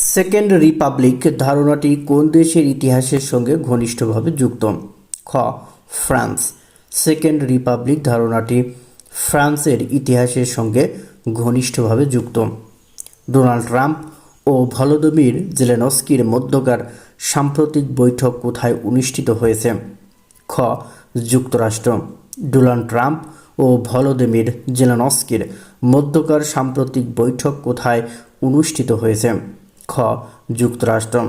Second Republic ধারণাটি কোন দেশের ইতিহাসের সঙ্গে ঘনিষ্ঠভাবে যুক্ত? খ. ফ্রান্স। সেকেন্ড রিপাবলিক ধারণাটি ফ্রান্সের ইতিহাসের সঙ্গে ঘনিষ্ঠভাবে যুক্ত। ডোনাল্ড ট্রাম্প ও ভলোদমির জেলেনস্কির মধ্যকার সাম্প্রতিক বৈঠক কোথায় অনুষ্ঠিত হয়েছে? খ. যুক্তরাষ্ট্র। ডোনাল্ড ট্রাম্প ও ভলোদিমির জেলেনস্কির মধ্যকার সাম্প্রতিক বৈঠক কোথায় অনুষ্ঠিত হয়েছে? খ, যুক্তরাষ্ট্র।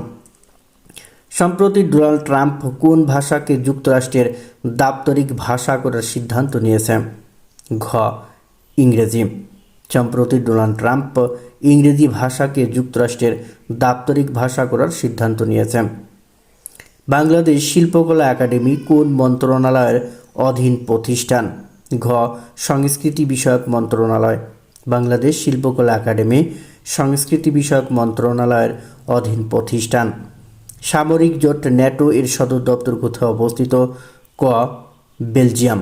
সম্প্রতি ডোনাল্ড ট্রাম্প কোন ভাষাকে যুক্তরাষ্ট্রের দাপ্তরিক ভাষা করার সিদ্ধান্ত নিয়েছে? ঘ, ইংরেজি। সম্প্রতি ডোনাল্ড ট্রাম্প ইংরেজি ভাষাকে যুক্তরাষ্ট্রের দাপ্তরিক ভাষা করার সিদ্ধান্ত নিয়েছে। বাংলাদেশ শিল্পকলা একাডেমি কোন মন্ত্রণালয়ের অধীন প্রতিষ্ঠান? ঘ, সংস্কৃতি বিষয়ক মন্ত্রণালয়। বাংলাদেশ শিল্পকলা একাডেমি সংস্কৃতি বিষয়ক মন্ত্রণালয়ের অধীন প্রতিষ্ঠান। সামরিক জোট ন্যাটো এর সদর দপ্তর কোথায় অবস্থিত? ক. বেলজিয়াম।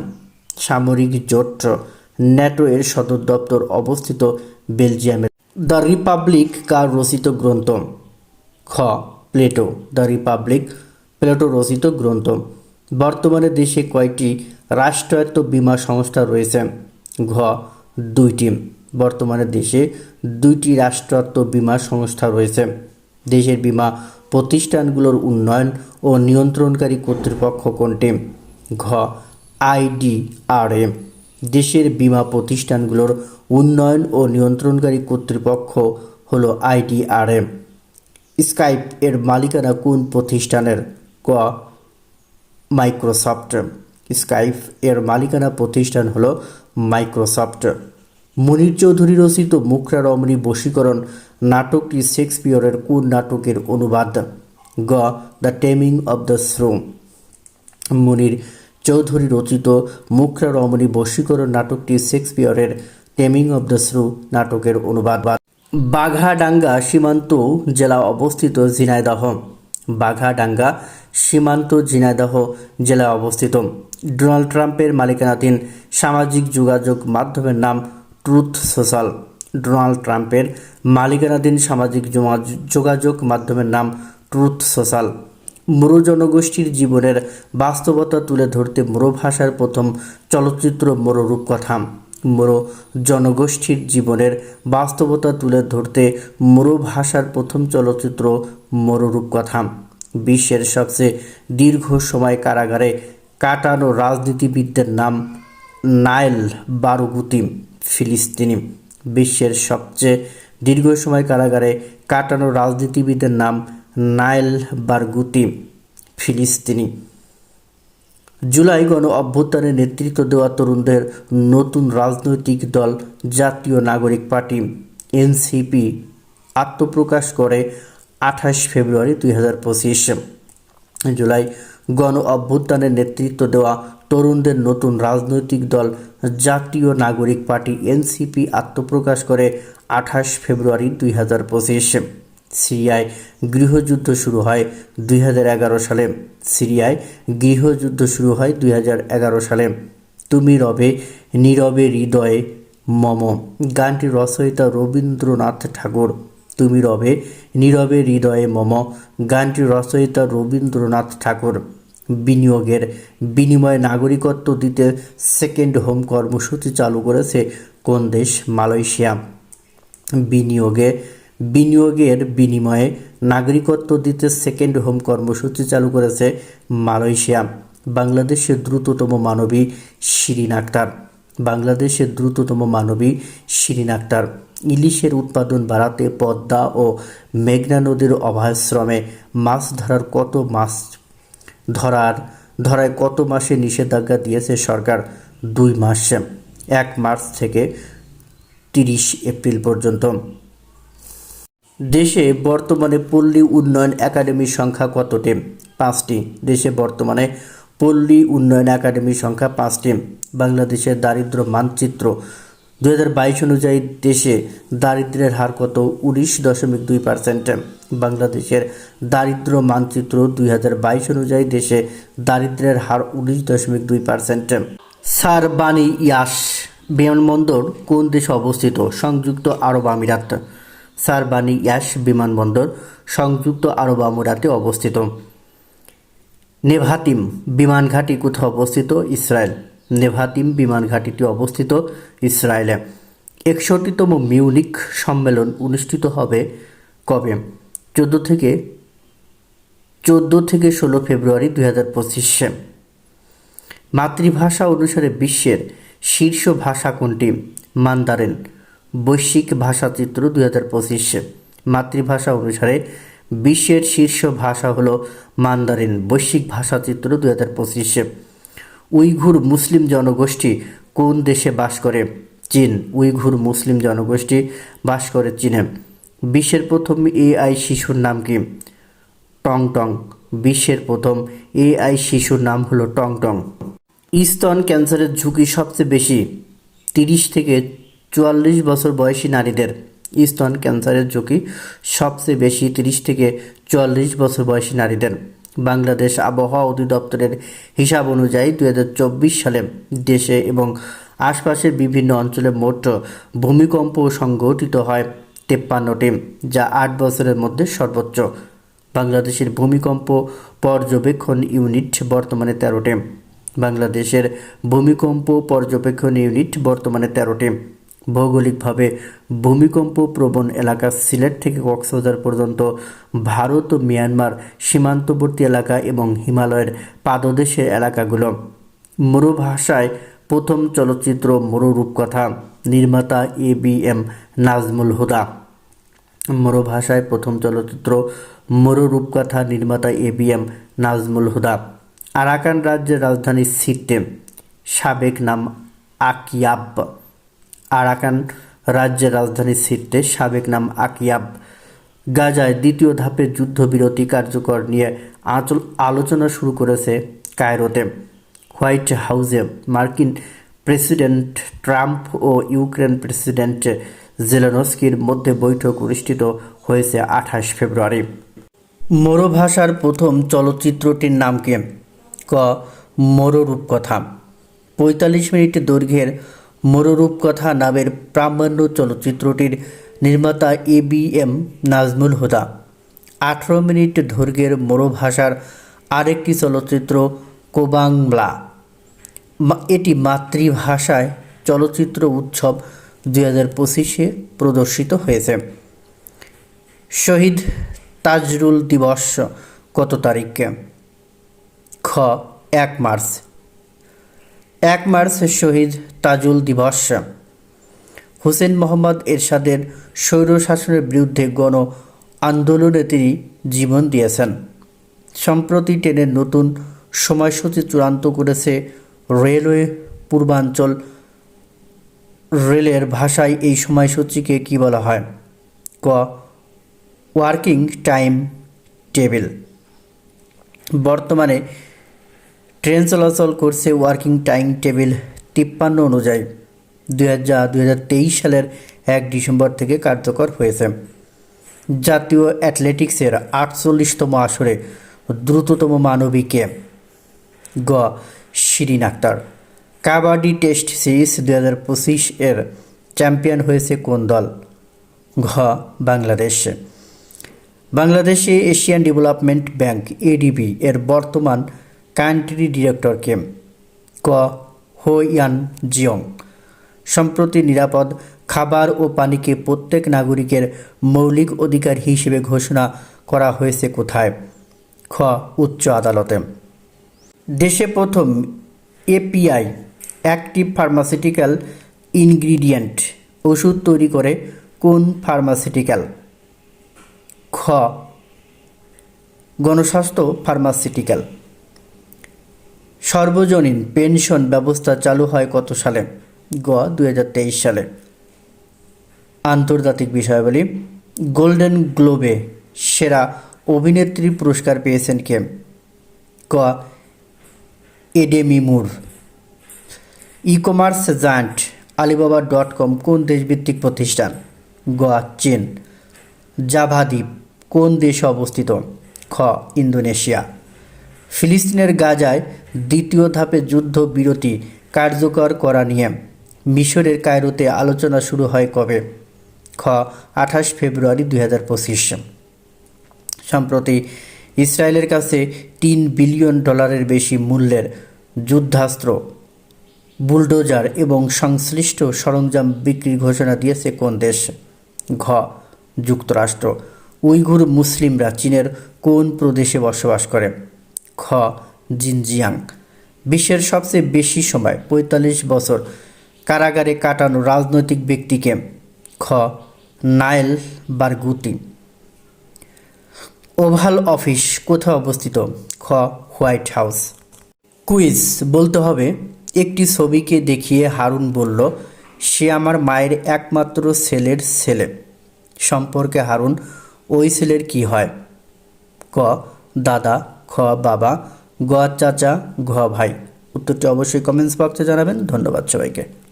সামরিক জোট ন্যাটো এর সদর দপ্তর অবস্থিত বেলজিয়ামের দ্য রিপাবলিক কার রচিত গ্রন্থ। খ. প্লেটো। দ্য রিপাবলিক প্লেটো রচিত গ্রন্থ। বর্তমানে দেশে কয়টি রাষ্ট্রায়ত্ত বীমা সংস্থা রয়েছে। ঘ. দুইটি। বর্তমানে দেশে দুইটি রাষ্ট্রায়ত্ত বীমা সংস্থা রয়েছে। দেশের বীমা প্রতিষ্ঠানগুলোর উন্নয়ন ও নিয়ন্ত্রণকারী কর্তৃপক্ষ কোনটি? ঘ আইডিআরএ দেশের বীমা প্রতিষ্ঠানগুলোর উন্নয়ন ও নিয়ন্ত্রণকারী কর্তৃপক্ষ হলো আইডিআরএ স্কাইপ এর মালিকানা কোন প্রতিষ্ঠানের? ক, মাইক্রোসফট। স্কাইপ এর মালিকানা প্রতিষ্ঠান হলো মাইক্রোসফট। মনির চৌধুরী রচিত মুখরা রমণী বশীকরণ নাটকটি শেক্সপিয়রের কোন নাটকের অনুবাদ? গ, the taming of the shrew Monir Chowdhury রচিত মুখরা রমণী বশীকরণ নাটকটি শেক্সপিয়রের টেমিং অব দ্য শ্রু নাটকের অনুবাদ। বাঘাডাঙ্গা সীমান্ত জেলা অবস্থিত ঝিনাইদহ। বাঘাডাঙ্গা সীমান্ত ঝিনাইদহ জেলায় অবস্থিত। ডোনাল্ড ট্রাম্পের মালিকানাধীন সামাজিক যোগাযোগ মাধ্যমের নাম ট্রুথ সোশ্যাল ডোনাল্ড ট্রাম্পের মালিকানাধীন সামাজিক যোগা- যোগাযোগ মাধ্যমের নাম ট্রুথ সোশ্যাল মুরো জনগোষ্ঠীর জীবনের বাস্তবতা তুলে ধরতে মুরো ভাষার প্রথম চলচ্চিত্র মুরো রূপকথা। মুরো জনগোষ্ঠীর জীবনের বাস্তবতা তুলে ধরতে মুরো ভাষার প্রথম চলচ্চিত্র মুরো রূপকথা। বিশ্বের সবচেয়ে দীর্ঘ সময় কারাগারে কাটানো রাজনীতিবিদদের নাম নাইল বারুগুতি। ফিলিস্তিনি বিশ্বের সবচেয়ে দীর্ঘ সময় কারাগারে কাটানো রাজনীতিবিদের নাম নাইল বারগুতি ফিলিস্তিনি। জুলাই গণ অভ্যুত্থানে নেতৃত্ব দেওয়া তরুণদের নতুন রাজনৈতিক দল, জাতীয় নাগরিক পার্টি, এনসিপি, আত্মপ্রকাশ করে আঠাশ ফেব্রুয়ারি দুই হাজার পঁচিশ। জুলাই গণ অভ্যুত্থানের নেতৃত্ব দেওয়া তরুণদের নতুন রাজনৈতিক দল জাতীয় নাগরিক পার্টি এনসিপি আত্মপ্রকাশ করে আঠাশ ফেব্রুয়ারি দুই হাজার পঁচিশ। সিরিয়ায় গৃহযুদ্ধ শুরু হয় দুই হাজার এগারো সালে। সিরিয়ায় গৃহযুদ্ধ শুরু হয় দুই হাজার এগারো সালে। তুমি রবে, নীরবে হৃদয়ে মম। গানটি রচয়িতা রবীন্দ্রনাথ ঠাকুর। তুমি রবে, নীরবে হৃদয়ে মম। গানটি রচয়িতা রবীন্দ্রনাথ ঠাকুর। বিনিয়োগের বিনিময়ে নাগরিকত্ব দিতে সেকেন্ড হোম কর্মসূচি চালু করেছে কোন দেশ? মালয়েশিয়া। বিনিয়োগে, বিনিয়োগের বিনিময়ে নাগরিকত্ব দিতে সেকেন্ড হোম কর্মসূচি চালু করেছে মালয়েশিয়া। বাংলাদেশের দ্রুততম মানবী শিরিন আক্তার। বাংলাদেশের দ্রুততম মানবী শিরিন আক্তার। ইলিশের উৎপাদন বাড়াতে পদ্মা ও মেঘনা নদীর অভয়াশ্রমে মাছ ধরার কত মাছ ধরার, ধরায় কত মাসে নিষেধাজ্ঞা দিয়েছে সরকার? দুই মাস। এক মার্চ থেকে তিরিশ এপ্রিল পর্যন্ত। দেশে বর্তমানে পল্লী উন্নয়ন একাডেমির সংখ্যা কতটি? পাঁচটি। দেশে বর্তমানে পল্লী উন্নয়ন একাডেমির সংখ্যা পাঁচটি। বাংলাদেশের দারিদ্র মানচিত্র দু হাজার বাইশ অনুযায়ী দেশে দারিদ্র্যের হার কত? উনিশ দশমিক দুই পার্সেন্ট। বাংলাদেশের দারিদ্র মানচিত্র দুই হাজার বাইশ অনুযায়ী দেশে দারিদ্র্যের হার উনিশ দশমিক দুই পার্সেন্ট। সার বানি ইয়াস, বিমানবন্দর কোন দেশে অবস্থিত? সংযুক্ত আরব আমিরাত। সারবানি ইয়াস, বিমানবন্দর সংযুক্ত আরব আমিরাতে অবস্থিত। নেভাতিম বিমান ঘাঁটি কোথাও অবস্থিত? ইসরায়েল। নেভাতিম বিমান ঘাঁটিটি অবস্থিত ইসরায়েলে। একষট্টিতম মিউনিক সম্মেলন অনুষ্ঠিত হবে কবে? চোদ্দ থেকে চোদ্দ থেকে ষোলো ফেব্রুয়ারি দুই হাজার পঁচিশে। মাতৃভাষা অনুসারে বিশ্বের শীর্ষ ভাষা কোনটি? মান্দারেন। বৈশ্বিক ভাষাচিত্র দুই হাজার পঁচিশে। মাতৃভাষা অনুসারে বিশ্বের শীর্ষ ভাষা হল মান্দারিন। বৈশ্বিক ভাষাচিত্র দুই হাজার পঁচিশে। উইঘুর মুসলিম জনগোষ্ঠী কোন দেশে বাস করে? চীন। উইঘুর মুসলিম জনগোষ্ঠী বাস করে চীনে। বিশ্বের প্রথম এআই শিশুর নাম কি? টং টং বিশ্বের প্রথম এআই শিশুর নাম হলো টং টং স্তন ক্যান্সারের ঝুঁকি সবচেয়ে বেশি। তিরিশ থেকে চুয়াল্লিশ বছর বয়সী নারীদের স্তন ক্যান্সারের ঝুঁকি সবচেয়ে বেশি তিরিশ থেকে চুয়াল্লিশ বছর বয়সী নারীদের। বাংলাদেশ আবহাওয়া অধিদপ্তরের হিসাব অনুযায়ী দু হাজার চব্বিশ সালে দেশে এবং আশপাশের বিভিন্ন অঞ্চলে মোট ভূমিকম্প সংঘটিত হয় তেপ্পান্নটি, যা আট বছরের মধ্যে সর্বোচ্চ। বাংলাদেশের ভূমিকম্প পর্যবেক্ষণ ইউনিট বর্তমানে তেরোটি। বাংলাদেশের ভূমিকম্প পর্যবেক্ষণ ইউনিট বর্তমানে তেরোটি। ভৌগোলিকভাবে ভূমিকম্প প্রবণ এলাকা সিলেট থেকে কক্সবাজার পর্যন্ত, ভারত ও মিয়ানমার সীমান্তবর্তী এলাকা এবং হিমালয়ের পাদদেশের এলাকাগুলো। মরু ভাষায় প্রথম চলচ্চিত্র মরু রূপকথা নির্মাতা A B M Nazmul Huda. Maru ভাষায় প্রথম চলচ্চিত্র মরু রূপকথা নির্মাতা A B M Nazmul Huda. Arakan রাজ্যের রাজধানী সিটে, সাবেক নাম আকিয়াব। আরাকান রাজ্যের রাজধানী সিটে সাবেক নাম আকিয়াব। গাজায় দ্বিতীয় ধাপের যুদ্ধবিরতি কার্যকর নিয়ে আচল আলোচনা শুরু করেছে কায়রোতে। হোয়াইট হাউসে মার্কিন প্রেসিডেন্ট ট্রাম্প ও ইউক্রেন প্রেসিডেন্ট জেলেনস্কির মধ্যে বৈঠক অনুষ্ঠিত হয়েছে আঠাশ ফেব্রুয়ারি। মোরো ভাষার প্রথম চলচ্চিত্রটির নাম কি? ক মোরো রূপকথা পঁয়তাল্লিশ মিনিট দৈর্ঘ্যের মোরো রূপকথা নামের প্রামাণ্য চলচ্চিত্রটির নির্মাতা A B M Nazmul Huda. আঠারো মিনিট দৈর্ঘ্যের মোরো ভাষার আরেকটি চলচ্চিত্র, কোবাংলা। এটি মাতৃভাষায় চলচ্চিত্র উৎসব দুই হাজার পঁচিশে প্রদর্শিত হয়েছে। শহীদ তাজরুল দিবস কত তারিখে? খ, এক মার্চ। এক মার্চ শহীদ তাজুল দিবস। হোসেন মোহাম্মদ এরশাদের স্বৈরশাসনের বিরুদ্ধে গণ আন্দোলনে তিনি জীবন দিয়েছেন। সম্প্রতি ট্রেনের নতুন সময়সূচি চূড়ান্ত করেছে রেলওয়ে পূর্বাঞ্চল। রেলের ভাষায় এই সময়সূচিকে কী বলা হয়? ক, ওয়ার্কিং টাইম টেবিল। বর্তমানে ট্রেন চলাচল করছে ওয়ার্কিং টাইম টেবিল তিপ্পান্ন অনুযায়ী। দুই হাজার দুই সালের এক ডিসেম্বর থেকে কার্যকর হয়েছে। জাতীয় অ্যাথলেটিক্সের আটচল্লিশতম আসরে দ্রুততম মানবীকে গ. শিরিন আক্তার। কাবাডি টেস্ট সিরিজ দু হাজার পঁচিশ এর চ্যাম্পিয়ন হয়েছে কোন দল? ঘ. বাংলাদেশ। বাংলাদেশে এশিয়ান ডেভেলপমেন্ট ব্যাংক, এডিবি, এর বর্তমান কান্ট্রি ডিরেক্টরকে ক হো ইয়ান জিয়ং। সম্প্রতি নিরাপদ খাবার ও পানিকে প্রত্যেক নাগরিকের মৌলিক অধিকার হিসেবে ঘোষণা করা হয়েছে কোথায়? খ, উচ্চ আদালতে। দেশে প্রথম এপিআই অ্যাক্টিভ ফার্মাসিউটিক্যাল ইনগ্রিডিয়েন্ট, ওষুধ তৈরি করে কোন ফার্মাসিউটিক্যাল? খ, গণস্বাস্থ্য ফার্মাসিউটিক্যাল। সর্বজনীন পেনশন ব্যবস্থা চালু হয় কত সালে? গ দু হাজার তেইশ সালে। আন্তর্জাতিক বিষয়াবলী, গোল্ডেন গ্লোবে সেরা অভিনেত্রী পুরস্কার পেয়েছেন কে? ক, Demi Moore. Ecommerce giant, Alibaba dot com, কোন দেশভিত্তিক প্রতিষ্ঠান? গ, চীন। জাভা দ্বীপ, কোন দেশে অবস্থিত? খ, ইন্দোনেশিয়া। ফিলিস্তিনের গাজায় দ্বিতীয় ধাপে যুদ্ধ বিরতি কার্যকর করা নিয়ে মিশরের কায়রোতে আলোচনা শুরু হয় কবে? খ, আঠাশ ফেব্রুয়ারি দুই হাজার পঁচিশ। সম্প্রতি ইসরায়েলের কাছে তিন বিলিয়ন ডলারের বেশি মূল্যের যুদ্ধাস্ত্র, বুলডোজার এবং সংশ্লিষ্ট সরঞ্জাম বিক্রির ঘোষণা দিয়েছে কোন দেশ? ঘ, যুক্তরাষ্ট্র। উইঘুর মুসলিমরা চীনের কোন প্রদেশে বসবাস করে? খ জিনজিয়াং। বিশ্বের সবচেয়ে বেশি সময়, পঁয়তাল্লিশ বছর কারাগারে কাটানো রাজনৈতিক ব্যক্তিকে খ, নাইল বারগুতি। ওভাল অফিস কোথায় অবস্থিত? খ, হোয়াইট হাউস। কুইজ, বলতে হবে, একটি ছবিকে দেখিয়ে হারুন বলল, সে আমার মায়ের একমাত্র ছেলের ছেলে। সম্পর্কে হারুন, ওই ছেলের কি হয়? ক, দাদা। খ, বাবা। গ চাচা ঘ ভাই। উত্তরটি অবশ্যই কমেন্টস বক্সে জানাবেন। ধন্যবাদ সবাইকে।